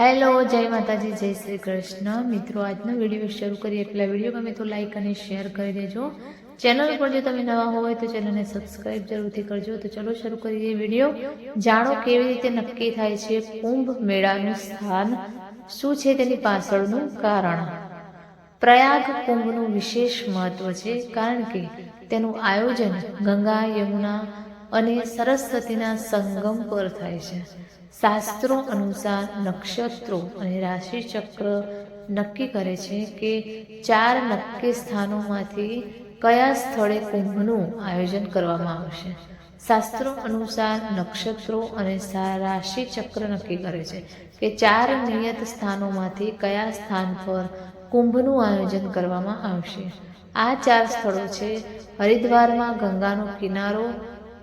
Hello જય માતાજી, જય શ્રી કૃષ્ણ. મિત્રો, આજનો વીડિયો શરૂ કરીએ એટલે વીડિયો ગમે તો લાઈક અને શેર કરી દેજો. ચેનલ પર જો તમે નવા હોય તો ચેનલને સબસ્ક્રાઇબ જરૂરથી કરજો. તો ચલો શરૂ કરીએ વીડિયો જાણો કેવી રીતે નક્કી થાય છે કુંભ મેળાનું સ્થાન? શું છે તેની પાછળનું કારણ? પ્રયાગ કુંભનું વિશેષ મહત્વ છે કારણ કે તેનું આયોજન ગંગા, યમુના અને સરસ્વતીના સંગમ પર થાય છે. શાસ્ત્રો અનુસાર નક્ષત્રો અને રાશિચક્ર નક્કી કરે છે કે ચાર નક્કી સ્થાનોમાંથી કયા સ્થળે કુંભનું આયોજન કરવામાં આવશે. શાસ્ત્રો અનુસાર નક્ષત્રો અને રાશિચક્ર નક્કી કરે છે કે ચાર નિયત સ્થાનોમાંથી કયા સ્થાન પર કુંભનું આયોજન કરવામાં આવશે. આ ચાર સ્થળો છે હરિદ્વારમાં ગંગાનો કિનારો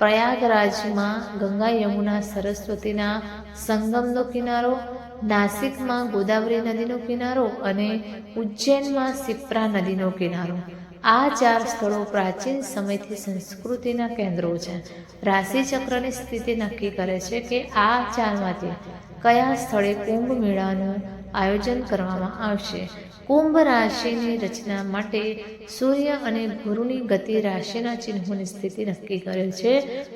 પ્રયાગરાજમાં ગંગા યમુના સરસ્વતીના સંગમનો કિનારો, નાસિકમાં ગોદાવરી નદીનો કિનારો અને ઉજ્જૈનમાં સિપ્રા નદીનો કિનારો. આ ચાર સ્થળો પ્રાચીન સમયથી સંસ્કૃતિના કેન્દ્રો છે. રાશિચક્રની સ્થિતિ નક્કી કરે છે કે આ ચારમાંથી કયા સ્થળે કુંભ મેળાનું આયોજન કરવામાં આવશે? કુંભ રાશિની રચના માટે સૂર્ય અને ગુરુની ગતિ રાશિના ચિહ્નોની સ્થિતિ નક્કી કરે છે.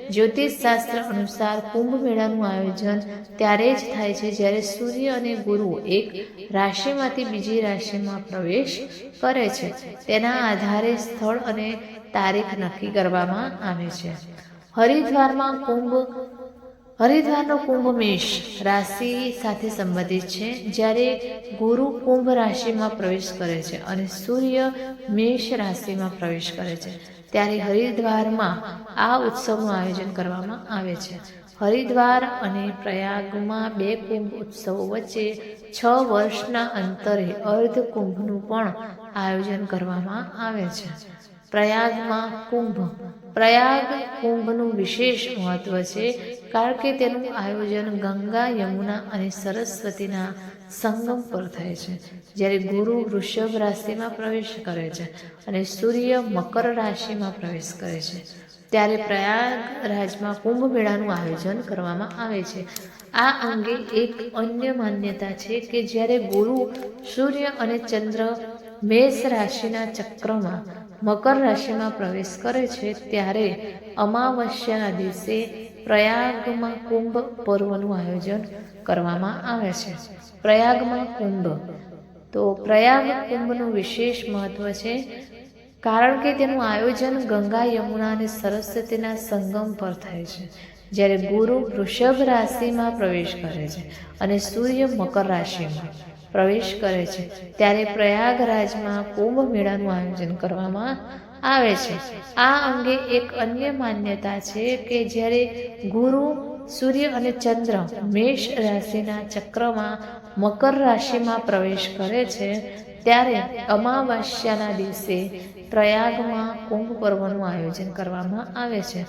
જ્યોતિષ શાસ્ત્ર અનુસાર કુંભ મેળાનું આયોજન ત્યારે જ થાય છે જ્યારે સૂર્ય અને ગુરુ એક રાશિમાંથી બીજી રાશિમાં પ્રવેશ કરે છે. તેના આધારે સ્થળ અને તારીખ નક્કી કરવામાં આવે છે. હરિદ્વારમાં કુંભ હરિદ્વારનો કુંભ મેષ રાશિ સાથે સંબંધિત છે, જ્યારે ગુરુ કુંભ રાશિમાં પ્રવેશ કરે છે અને સૂર્ય મેષ રાશિમાં પ્રવેશ કરે છે. ત્યારે હરિદ્વારમાં આ ઉત્સવનું આયોજન કરવામાં આવે છે. હરિદ્વાર અને પ્રયાગમાં બે કુંભ ઉત્સવો વચ્ચે છ વર્ષના અંતરે અર્ધ કુંભનું પણ આયોજન કરવામાં આવે છે. પ્રયાગમાં કુંભ. પ્રયાગ કુંભનું વિશેષ મહત્વ છે કારણ કે તેનું આયોજન ગંગા, યમુના અને સરસ્વતીના સંગમ પર થાય છે, જ્યારે ગુરુ વૃષભ રાશિમાં પ્રવેશ કરે છે અને સૂર્ય મકર રાશિમાં પ્રવેશ કરે છે. ત્યારે પ્રયાગરાજમાં કુંભ મેળાનું આયોજન કરવામાં આવે છે. આ અંગે એક અન્ય માન્યતા છે કે જ્યારે ગુરુ સૂર્ય અને ચંદ્ર મેષ રાશિના ચક્રમાં મકર રાશિમાં પ્રવેશ કરે છે ત્યારે અમાવસ્યાના દિવસે પ્રયાગમાં કુંભ પર્વનું આયોજન કરવામાં આવે છે. પ્રયાગમાં કુંભ. તો પ્રયાગ કુંભનું વિશેષ મહત્વ છે કારણ કે તેનું આયોજન ગંગા, યમુના અને સરસ્વતીના સંગમ પર થાય છે, જ્યારે ગુરુ વૃષભ રાશિમાં પ્રવેશ કરે છે અને સૂર્ય મકર રાશિમાં. પ્રવેશ કરે છે. ત્યારે પ્રયાગરાજમાં કુંભ મેળાનું આયોજન કરવામાં આવે છે. આ અંગે એક અન્ય માન્યતા છે કે જ્યારે ગુરુ, સૂર્ય અને ચંદ્ર મેષ રાશિના ચક્રમાં મકર રાશિમાં પ્રવેશ કરે છે ત્યારે અમાવાસ્યાના દિવસે પ્રયાગમાં કુંભ પર્વનું આયોજન કરવામાં આવે છે.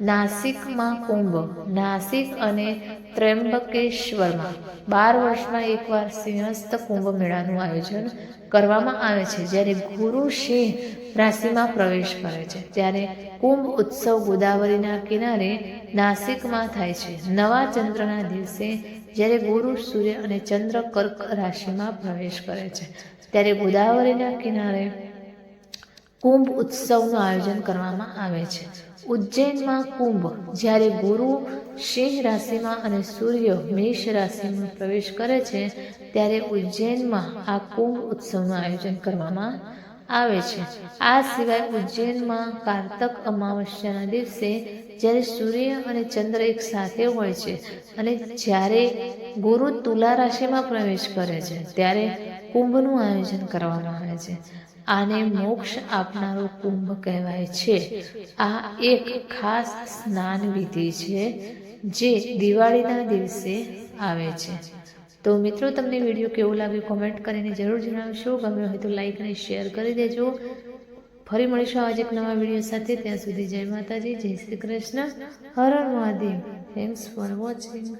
નાસિકમાં કુંભ, નાસિક અને ત્રંબકેશ્વરમાં બાર વર્ષમાં એકવાર સિંહસ્થ કુંભ મેળાનું આયોજન કરવામાં આવે છે. જ્યારે ગુરુ સિંહ રાશિમાં પ્રવેશ કરે છે, ત્યારે કુંભ ઉત્સવ ગોદાવરીના કિનારે નાસિકમાં થાય છે. નવા ચંદ્રના દિવસે જ્યારે ગુરુ સૂર્ય અને ચંદ્ર કર્ક રાશિમાં પ્રવેશ કરે છે ત્યારે ગોદાવરીના કિનારે કુંભ ઉત્સવનું આયોજન કરવામાં આવે છે. ઉજ્જૈનમાં કુંભ, જ્યારે ગુરુ સિંહ રાશિમાં અને સૂર્ય મેષ રાશિમાં પ્રવેશ કરે છે, ત્યારે ઉજ્જૈનમાં આ કુંભ ઉત્સવનું આયોજન કરવામાં આવે છે. આ સિવાય ઉજ્જૈનમાં કારતક અમાવસ્યાના દિવસે જ્યારે સૂર્ય અને ચંદ્ર એક સાથે હોય છે અને જ્યારે ગુરુ તુલા રાશિમાં પ્રવેશ કરે છે, ત્યારે કુંભનું આયોજન કરવામાં આવે છે. આને મોક્ષ આપનારો કુંભ કહેવાય છે. આ એક ખાસ સ્નાન વિધિ છે, જે દિવાળીના દિવસે આવે છે. તો મિત્રો, તમને વીડિયો કેવો લાગ્યો કોમેન્ટ કરીને જરૂર જણાવશો. ગમ્યો હોય તો લાઈક અને શેર કરી દેજો. ફરી મળીશું આજે એક નવા વીડિયો સાથે. ત્યાં સુધી જય માતાજી, જય શ્રી કૃષ્ણ. હર હર મહાદેવ. Thanks for watching